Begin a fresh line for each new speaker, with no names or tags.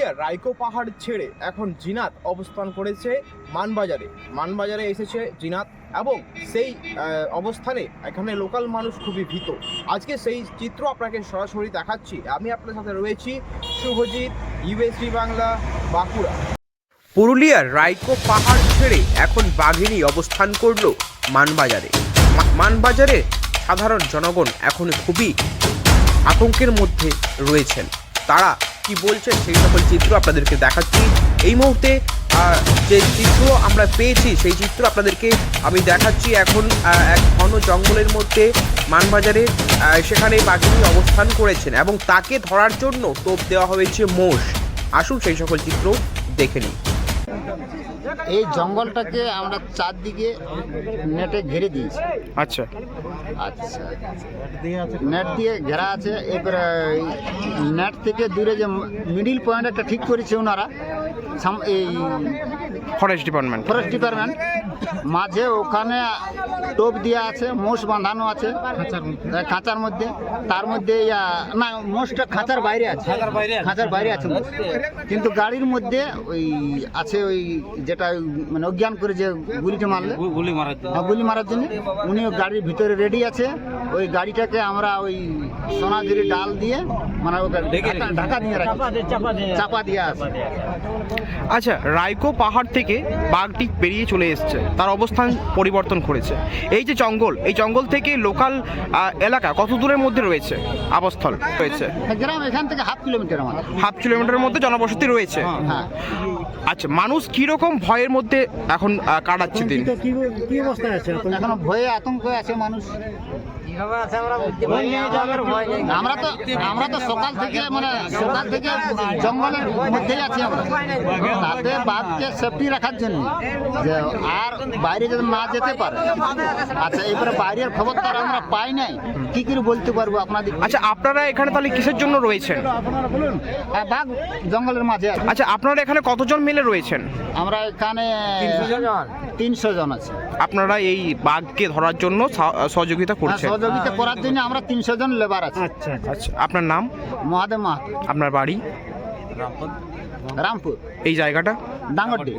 পুরুলিয়ার রাইকো পাহাড় ছেড়ে এখন জিনাত অবস্থান করেছে মানবাজারে। মানবাজারে এসেছে জিনাত এবং সেই অবস্থানে এখানে লোকাল মানুষ খুবই ভীত। আজকে সেই চিত্র আপনাকে সরাসরি দেখাচ্ছি। আমি আপনার সাথে রয়েছি শুভজিৎ ইউএসডি বাংলা, বাঁকুড়া। পুরুলিয়ার রাইকো পাহাড় ছেড়ে এখন বাঘিনী অবস্থান করল মানবাজারে। মানবাজারে সাধারণ জনগণ এখন খুবই আতঙ্কের মধ্যে রয়েছেন। তারা কি বলছেন সেই সকল চিত্র আপনাদেরকে দেখাচ্ছি। এই মুহূর্তে যে চিত্র আমরা পেয়েছি, সেই চিত্র আপনাদেরকে আমি দেখাচ্ছি এখন এক ঘন জঙ্গলের মধ্যে মানবাজারে সেখানে বাঘিনী অবস্থান করেছেন এবং তাকে ধরার জন্য তোপ দেওয়া হয়েছে মোষ। আসুন সেই সকল চিত্র দেখে নিই।
এই জঙ্গলটাকে আমরা চারদিকে নেটে ঘিরে দিয়েছি।
আচ্ছা।
আচ্ছা। নেট দিয়ে ঘেরা আছে এবারে নেট থেকে দূরে যে মিডিল পয়েন্ট একটা ঠিক করেছে ওনারা এই
ফরেস্ট ডিপার্টমেন্ট
ফরেস্ট ডিপার্টমেন্ট মাঝে ওখানে টোপ দেওয়া আছে মোষ বাঁধানো আছে। খাঁচার মধ্যে। তার মধ্যে না মোষটা খাঁচার বাইরে আছে। খাঁচার বাইরে আছে। কিন্তু গাড়ির মধ্যে ওই আছে ওই যেটা মানে অজ্ঞান করে যে গুলিটা মারলে।
গুলি মারার
হ্যাঁ, গুলি মারার জন্য। উনি গাড়ির ভিতরে রেডি আছে। ওই গাড়িটাকে আমরা ওই সোনাঝুরি ডাল দিয়ে মানে ঢাকা- ঢাকা দিয়ে রাখি। চাপা দিয়ে আছে
আচ্ছা রাইকো পাহাড় থেকে বাঘটি বেরিয়ে চলে এসেছে। তার অবস্থান পরিবর্তন করেছে। এই যে জঙ্গল এই জঙ্গল থেকে লোকাল এলাকা কত দূরের মধ্যে রয়েছে? আবাসস্থল রয়েছে।
গ্রাম এখান থেকে হাফ কিলোমিটার আমাদের।
হাফ কিলোমিটারের মধ্যে জনবসতি রয়েছে।
হ্যাঁ
আচ্ছা মানুষ কি রকম ভয়ের মধ্যে এখন কাটাচ্ছে দিন?
এখনও ভয়ে আতঙ্ক আছে মানুষ। আমরা তো আমরা তো সকাল থেকে মানে সকাল থেকে জঙ্গলের মধ্যেই আছি আমরা। তাতে বাঘকে সেফটি রাখার জন্য যে আর বাইরে যেন না যেতে পারে আচ্ছা এবারে বাইরের খবর তো আর আমরা পাই নাই কি করে বলতে পারব আপনাদের?
আচ্ছা আপনারা এখানে তাহলে কিসের জন্য রয়েছেন?
হ্যাঁ, বাঘ জঙ্গলের মাঝে
আচ্ছা আপনারা এখানে কতজন মিলে রয়েছেন?
আমরা এখানে তিনশো জন। আছে।
আপনারা এই বাঘকে ধরার জন্য সহ- সহযোগিতা
হ্যাঁ,
করছেন।
সহযোগিতা করার জন্য আমরা তিনশো জন লেবার আছি।
আচ্ছা আচ্ছা আপনার নাম?
মহাদেব মাহাতো।
আপনার বাড়ি?
রামপুর।
এই জায়গাটা?
ডাঙ্গরডি।